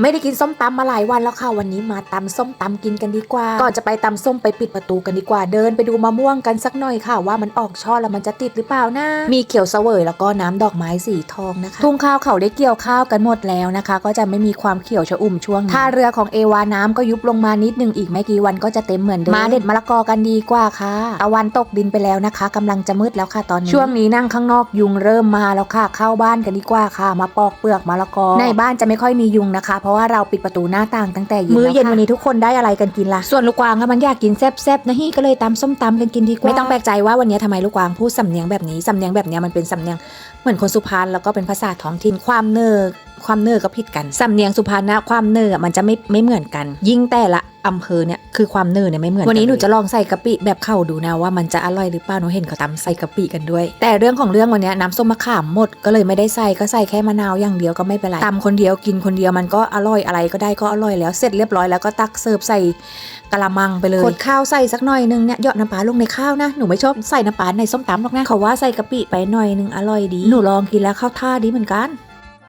ไม่ได้กินส้มตำมาหลายวันแล้วค่ะ วันนี้มาตำส้มตำกินกันดีกว่า ก่อนจะไปตำส้มไปปิดประตูกันดีกว่า เดินไปดูมะม่วงกันสักหน่อยค่ะ ว่ามันออกช่อแล้วมันจะติดหรือเปล่านะ มีเขียวเสวยแล้วก็น้ำดอกไม้สีทองนะคะ ทุ่งข้าวเขาได้เกี่ยวข้าวกันหมดแล้วนะคะ ก็จะไม่มีความเขียวชอุ่มช่วงนี้ท่าเรือของเอวาน้ำก็ยุบลงมานิดนึงอีกไม่กี่วันก็จะเต็มเหมือนเดิม มาเด็ดมะละกอกันดีกว่าค่ะตะวันตกดินไปแล้วนะคะกำลังจะมืดแล้วค่ะตอนนี้ ช่วงนี้นั่งข้างนอกยุงเริ่มมาแล้วค่ะ เข้าบ้านกันดีกว่าค่ะ มาปอกเปลือกมะละกอ ในบ้านจะไม่ค่อยมียุงนะคะเพราะว่าเราปิดประตูหน้าต่างตั้งแต่เย็นมื้อเย็นวันนี้ทุกคนได้อะไรกันกินล่ะส่วนลูกกวางอะมันอยากกินแซ่บๆนะฮี่ก็เลยตำส้มตำกันกินดีกว่าไม่ต้องแปลกใจว่าวันนี้ทำไมลูกกวางพูดสำเนียงแบบนี้สำเนียงแบบเนี้ยมันเป็นสำเนียงเหมือนคนสุพรรณแล้วก็เป็นภาษาท้องถิ่นความเนอ ความเนอก็ผิดกันสำเนียงสุพรรณนะความเนอมันจะไม่ไม่เหมือนกัน ยิ่งแต่ละอำเภอเนี่ยคือความเนอเนี่ยไม่เหมือนกันวันนี้หนูจะลองใส่กะปิแบบเข้าดูนะว่ามันจะอร่อยหรือเปล่าหนูเห็นเขาตำใส่กะปิกันด้วย แต่เรื่องของเรื่องวันเนี้ยน้ำส้มมะขามหมดก็เลยไม่ได้ใส่ก็ใส่แค่มะนาวอย่างเดียวก็ไม่เป็นไรตำคนเดียวกินคนเดียวมันก็อร่อยอะไรก็ได้ก็อร่อยแล้วเสร็จเรียบร้อยแล้วก็ตักเสิร์ฟใส่กะละมังไปเลยขดข้าวใส่สักหน่อยนึงเนี่ยหยอดน้ำปลาลงในข้าวนะหนูไม่ชอบใส่น้ำปลาในส้มตำหรอกนะเขาว่าใส่กะปิไปหน่อยนึงอร่อยดีหนูลองกินแล้วเข้าวท่าดีเหมือนกัน